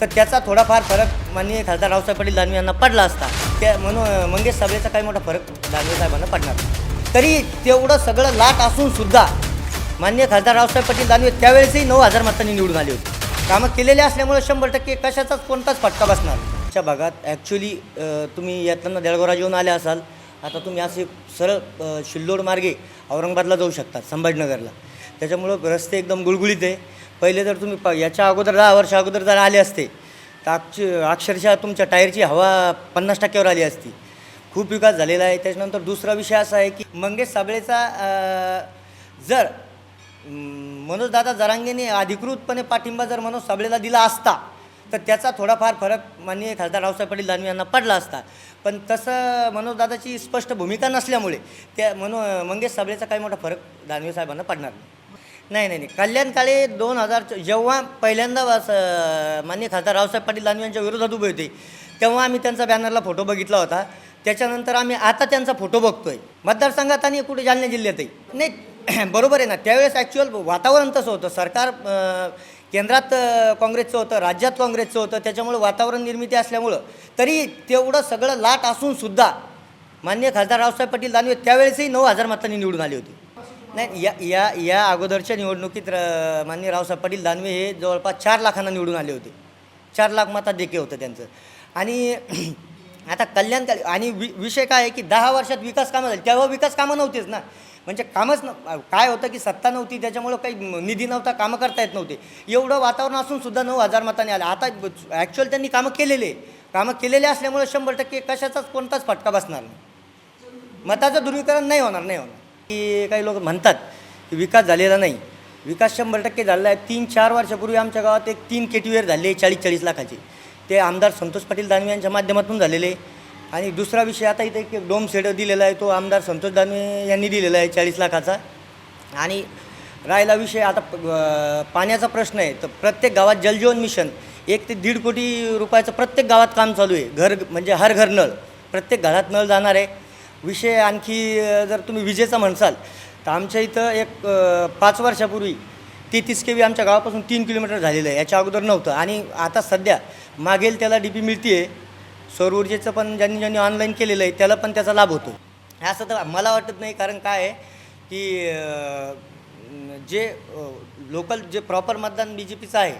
तर त्याचा थोडाफार फरक माननीय खासदार रावसाहेब पाटील दानवे यांना पडला असता. त्या म्हणून मंगेश साबळेचा काही मोठा फरक दानवे साहेबांना पडणार. तरी तेवढं सगळं लाट असून सुद्धा माननीय खासदार रावसाहेब पाटील दानवे त्यावेळेसही नऊ हजार मतांनी निवडून आले होते. कामं केलेले असल्यामुळे शंभर टक्के कशाचाच कोणताच फटका बसणार आमच्या भागात ॲक्च्युली तुम्ही यातनं देळगोरा येऊन आले असाल. आता तुम्ही असे सरळ शिल्लोड मार्गे औरंगाबादला जाऊ शकता संभाजीनगरला. त्याच्यामुळं रस्ते एकदम गुळगुळीत आहे. पहिले जर तुम्ही प याच्या अगोदर दहा वर्ष अगोदर जर आले असते तर अक्ष अक्षरशः तुमच्या टायरची हवा पन्नास टक्क्यावर आली असती. खूप विकास झालेला आहे. त्याच्यानंतर दुसरा विषय असा आहे की मंगेश साबळेचा जर मनोजदादा जरांगेने अधिकृतपणे पाठिंबा जर मनोज साबळेला दिला असता तर त्याचा थोडाफार फरक माननीय खासदार रावसाहेब पाटील दानवे यांना पडला असता. पण तसं मनोजदादाची स्पष्ट भूमिका नसल्यामुळे त्या मनो मंगेश साबळेचा काही मोठा फरक दानवे साहेबांना पडणार नाही. नाही नाही नाही. कल्याण काळे दोन हजार जेव्हा पहिल्यांदा असं माननीय खासदार रावसाहेब पाटील दानवे यांच्या विरोधात उभे होते तेव्हा आम्ही त्यांचा बॅनरला फोटो बघितला होता. त्याच्यानंतर आम्ही आता त्यांचा फोटो बघतोय. मतदारसंघात आणि कुठे जालना जिल्ह्यातही. नाही बरोबर आहे ना. त्यावेळेस ॲक्च्युअल वातावरण तसं होतं. सरकार केंद्रात काँग्रेसचं होतं राज्यात काँग्रेसचं होतं. त्याच्यामुळे वातावरण निर्मिती असल्यामुळं. तरी तेवढं सगळं लाट असूनसुद्धा मान्य माननीय खासदार रावसाहेब पाटील दानवे त्यावेळेसही नऊ हजार मतांनी निवडून आले होते. नाही या या या अगोदरच्या निवडणुकीत माननीय रावसाहेब पाटील दानवे हे जवळपास चार लाखांना निवडून आले होते. चार लाख मता देखील होतं त्यांचं. आणि आता कल्याणकारी आणि वि विषय काय आहे की दहा वर्षात विकास कामं झाली. तेव्हा विकास कामं नव्हतीच ना. म्हणजे कामच न काय होतं की सत्ता नव्हती त्याच्यामुळं काही निधी नव्हता कामं करता येत नव्हते. एवढं वातावरण असून सुद्धा नऊ हजार मताने आले. आता ॲक्च्युअल त्यांनी कामं केलेले कामं केलेले असल्यामुळे शंभर टक्के कशाचाच कोणताच फटका बसणार नाही. मताचं ध्रुवीकरण नाही होणार नाही होणार. की काही लोक म्हणतात की विकास झालेला नाही. विकास शंभर टक्के झालेला आहे. तीन चार वर्षापूर्वी आमच्या गावात एक तीन केटीवेर झाले चाळीस चाळीस लाखाचे. ते आमदार संतोष पाटील दानवे यांच्या माध्यमातून झालेले. आणि दुसरा विषय आता इथे एक डोम सेड दिलेला आहे. तो आमदार संतोष दानवे यांनी दिलेला आहे चाळीस लाखाचा. आणि राहिला विषय आता पाण्याचा प्रश्न आहे. तर प्रत्येक गावात जलजीवन मिशन एक ते दीड कोटी रुपयाचं प्रत्येक गावात काम चालू आहे. घर म्हणजे हर घर नळ. प्रत्येक घरात नळ जाणार आहे. विषय आणखी जर तुम्ही विजेचा म्हणसाल तर आमच्या इथं एक पाच वर्षापूर्वी तेहतीस के बी आमच्या गावापासून तीन किलोमीटर झालेलं आहे याच्या अगोदर नव्हतं. आणि आता सध्या मागेल त्याला डी पी मिळते आहे सौर ऊर्जेचं पण ज्यांनी ज्यांनी ऑनलाईन केलेलं आहे त्याला पण त्याचा लाभ होतो. असं तर मला वाटत नाही कारण काय आहे की जे लोकल जे प्रॉपर मतदान बी जे पीचं आहे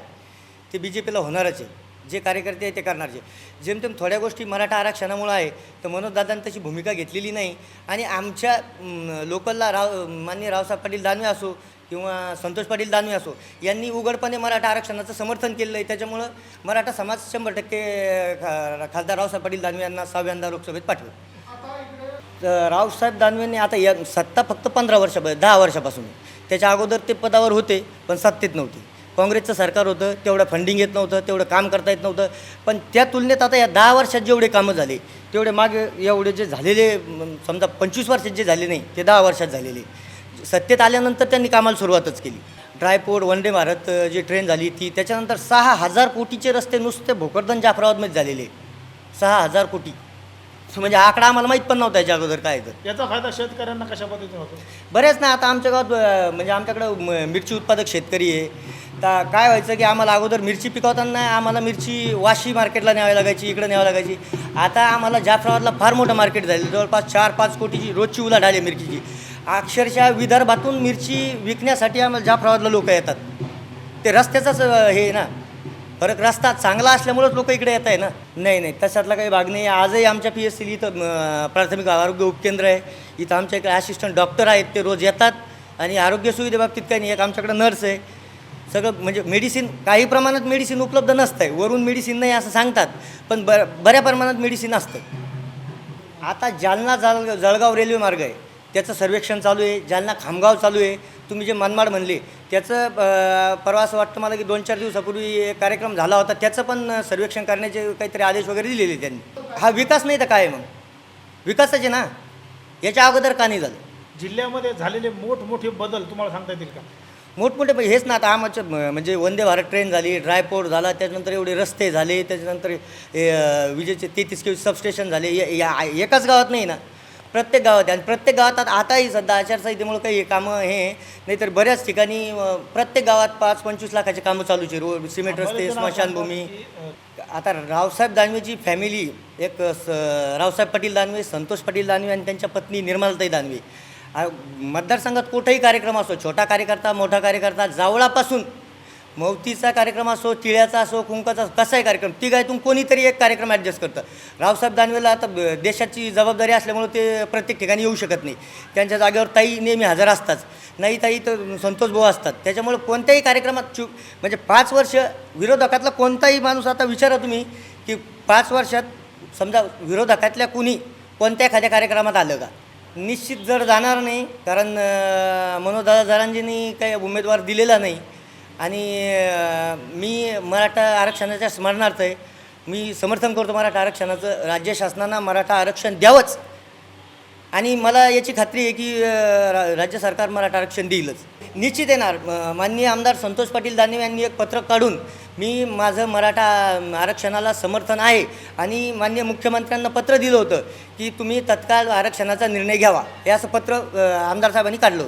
ते बी जे पीला होणारच आहे. जे कार्यकर्ते आहे ते करणारचे जेमतेम थोड्या गोष्टी मराठा आरक्षणामुळं आहे तर मनोजदादांनी तशी भूमिका घेतलेली नाही. आणि आमच्या लोकलला राव माननीय रावसाहेब पाटील दानवे असो किंवा संतोष पाटील दानवे असो यांनी उघडपणे मराठा आरक्षणाचं समर्थन केलेलं आहे. त्याच्यामुळं मराठा समाज शंभर टक्के खा खासदार रावसाहेब पाटील दानवे यांना सहाव्यांदा लोकसभेत पाठवलं. तर रावसाहेब दानवेंनी आता या सत्ता फक्त पंधरा वर्षा दहा वर्षापासून. त्याच्या अगोदर ते पदावर होते पण सत्तेत नव्हते. काँग्रेसचं सरकार होतं तेवढं फंडिंग येत नव्हतं तेवढं काम करता येत नव्हतं. पण त्या तुलनेत आता या दहा वर्षात जेवढे कामं झाले तेवढे मागे एवढे जे झालेले समजा पंचवीस वर्षात जे झाले नाही ते दहा वर्षात झालेले. सत्तेत आल्यानंतर त्यांनी कामाला सुरुवातच केली. ड्रायपोर्ट वंदे भारत जी ट्रेन झाली ती त्याच्यानंतर सहा हजार कोटीचे रस्ते नुसते भोकरदन जाफराबादमध्ये झालेले. सहा हजार कोटी. म्हणजे आकडा आम्हाला माहीत पण नव्हता याच्या अगोदर काय तर. याचा फायदा शेतकऱ्यांना कशा पद्धतीने होतो? बरेच ना आता आमच्या गावात म्हणजे आमच्याकडं म- मिरची उत्पादक शेतकरी आहे. तर काय व्हायचं की आम्हाला अगोदर मिरची पिकवताना आम्हाला मिरची वाशी मार्केटला न्यावी लागायची इकडं न्यावी लागायची. आता आम्हाला जाफराबादला फार मोठं मार्केट झालं. जवळपास चार पाच कोटीची रोजची उलाढ आली आहे मिरचीची. अक्षरशः विदर्भातून मिरची विकण्यासाठी आम्हाला जाफराबादला लोक येतात. ते रस्त्याचाच हे आहे ना. फरक रस्ता चांगला असल्यामुळेच लोक इकडे येत आहे ना. नाही नाही. तशातला काही भाग नाही. आजही आमच्या पी एस सी इथं प्राथमिक आरोग्य उपकेंद्र आहे. इथं आमच्या इकडे असिस्टंट डॉक्टर आहेत. ते रोज येतात. आणि आरोग्य सुविधेबाबतीत काही नाही. एक आमच्याकडे नर्स आहे. सगळं म्हणजे मेडिसिन काही प्रमाणात मेडिसिन उपलब्ध नसतं आहे वरून मेडिसिन नाही असं सांगतात पण बर बऱ्या प्रमाणात मेडिसिन असतं. आता जालना जळ जळगाव रेल्वे मार्ग आहे. त्याचं सर्वेक्षण चालू आहे. जालना खामगाव चालू आहे. तुम्ही जे मनमाड म्हणले त्याचं परवा असं वाटतं मला की दोन चार दिवसापूर्वी एक कार्यक्रम झाला होता. त्याचं पण सर्वेक्षण करण्याचे काहीतरी आदेश वगैरे दिलेले त्यांनी. हा विकास नाही तर काय मग? विकासाचे ना? याच्या अगोदर का नाही झालं? जिल्ह्यामध्ये झालेले मोठमोठे बदल तुम्हाला सांगता येतील का? मोठमोठे म्हणजे हेच ना आता आमच्या म- म्हणजे वंदे भारत ट्रेन झाली ड्रायपोर्ट झाला त्याच्यानंतर एवढे रस्ते झाले त्याच्यानंतर विजेचे तेहतीस के सबस्टेशन झाले या- एकाच गावात नाही ना. प्रत्येक गावात आणि प्रत्येक गावात आता आताही सध्या आचारसंहितेमुळे काही कामं हे नाही तर बऱ्याच ठिकाणी प्रत्येक गावात पाच पंचवीस लाखाची कामं चालूच रोड सिमेंट रस्ते स्मशानभूमी. आता रावसाहेब दानवेची फॅमिली एक स रावसाहेब पाटील दानवे संतोष पाटील दानवे आणि त्यांच्या पत्नी निर्मलाताई दानवे. मतदारसंघात कुठेही कार्यक्रम असो छोटा कार्यकर्ता मोठा कार्यकर्ता जावळापासून मौतीचा कार्यक्रम असो तिळ्याचा असो कुंकाचा असो, कसाही कार्यक्रम तिघायतून कोणीतरी एक कार्यक्रम ॲडजस्ट करतं. रावसाहेब दानवेला आता देशाची जबाबदारी असल्यामुळे ते प्रत्येक ठिकाणी येऊ शकत नाही. त्यांच्या जागेवर ताई नेहमी हजर असतात. नाही ताई तर संतोष भाऊ असतात. त्याच्यामुळे कोणत्याही कार्यक्रमात चूक म्हणजे पाच वर्ष विरोधकातला कोणताही माणूस आता विचारा तुम्ही की पाच वर्षात समजा विरोधकातल्या कुणी कोणत्या एखाद्या कार्यक्रमात आलं का? निश्चित जर जाणार नाही कारण मनोजदादा मनोदादा जरांजींनी काही उमेदवार दिलेला नाही. आणि मी मराठा आरक्षणाच्या स्मरणार्थ आहे. मी समर्थन करतो मराठा आरक्षणाचं. राज्य शासनानं मराठा आरक्षण द्यावंच. आणि मला याची खात्री आहे की रा- राज्य सरकार मराठा आरक्षण देईलच. निश्चित येणार. माननीय आमदार संतोष पाटील दानवे यांनी एक पत्रक काढून मी माझं मराठा आरक्षणाला समर्थन आहे आणि मान्य मुख्यमंत्र्यांना पत्र दिलं होतं की तुम्ही तत्काळ आरक्षणाचा निर्णय घ्यावा. हे असं पत्र आमदार साहेबांनी काढलं होतं.